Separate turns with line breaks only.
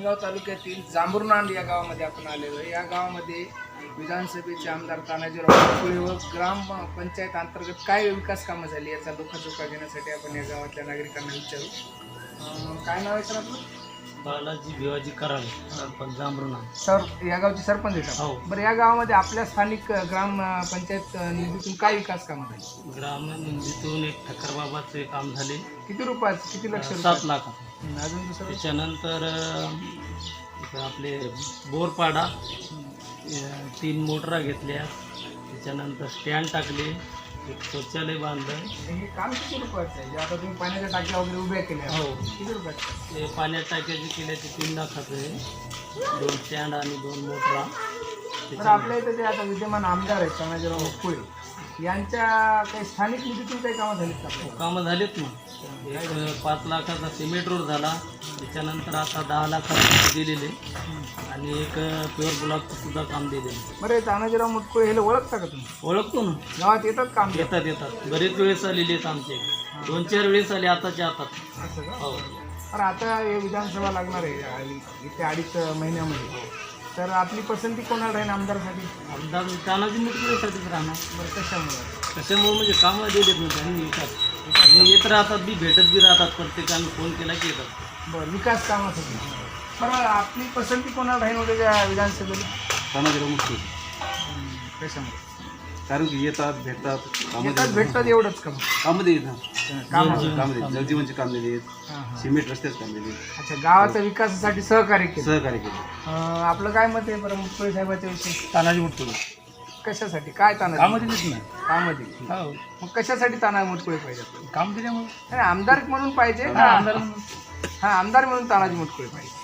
निमगाव तालुक्यातील जांभरुनांड या गावामध्ये आपण आलेलो आहे. या गावामध्ये विधानसभेचे आमदार तानाजीराव फुले व ग्राम पंचायत अंतर्गत काय विकास कामं झाली याचा लोकचोका घेण्यासाठी आपण या गावातल्या नागरिकांना विचारू. काय नाव आहे सर आपलं?
बालाजी भिवाजी कराल सरपंच जांभरुणा
सर या गावचे सरपंच आहेत
हो.
बरं या गावामध्ये आपल्या स्थानिक ग्राम पंचायत निधीतून काय विकास कामं झाली?
ग्रामीण निधीतून एक ठक्करबाबाचे काम झाले.
किती रुपयात किती लक्ष
सात? लाख.
अजून दुसरं
त्याच्यानंतर इथं आपले बोरपाडा अं, तीन मोटरा घेतल्या. त्याच्यानंतर स्टँड टाकले. एक शौचालय बांधलं.
हे काम किती रुपयाचं आहे? जे आता तुम्ही पाण्याच्या टाक्या वगैरे उभ्या केल्या.
हो.
किती रुपयाचं
ते पाण्यात टाकायचे केले ते तीन लाखाचं आहे. दोन स्टँड आणि दोन मोटरा.
तर आपल्या इथं जे आता विद्यमान आमदार आहेत तानाजीराव मुकुळे यांच्या काही स्थानिक निधीतून काही कामं झालीत का?
कामं झालीत ना. एक पाच लाखाचा सिमेंट रोड झाला. त्याच्यानंतर आता दहा लाखाचं दिलेले आणि एक प्युअर ब्लॉकचं सुद्धा काम दिलेलं
बरं हे तानाजीराव मुटकुळे हे ओळखता का तुम्ही?
ओळखतो ना.
गावात येतात काम
येतात येतात. बरेच वेळेस आलेले आहेत आमचे. दोन चार वेळेस आले आताच्या आता
असं का?
हो.
आता हे विधानसभा लागणार आहे आणि इथे अडीच महिन्यामध्ये. तर आपली पसंती कोणाला राहील आमदारसाठी?
आमदार तानाजी मुटकुळेसाठीच राहणार.
बरं कशामुळे?
कशामुळे? म्हणजे कामं दिलेत ना त्यांनी आणि येत राहतात बी भेटत बी राहतात. प्रत्येकाने फोन केला की येतात.
बरं विकास कामासाठी. बरं आपली पसंती कोणाला राहील उद्याच्या विधानसभेला?
तानाजीराव
हं, कशामुळे?
कारण की येतात भेटतात कामं
येतात
देतात.
भेटतात एवढंच काम
कामं देत ना
काम
काम देत जलजीवनचे काम दिले सिमेंट रस्त्याच काम दिले
अच्छा गावाच्या विकासासाठी सहकार्य केलं.
सहकार्य केले.
अं, आपलं काय मत आहे बरं मुटकुळे साहेबाच्या विषयी?
तानाजी मुटकुळे.
कशासाठी? काय ताना
कामं दिलीत ना
कामं दिली
हो.
मग कशासाठी ताना मुटकुळे पाहिजे आपल्याला?
काम दिल्यामुळे
नाही, आमदार म्हणून पाहिजे. का आमदार हा आमदार म्हणून तानाजी मुटकुळे पाहिजे.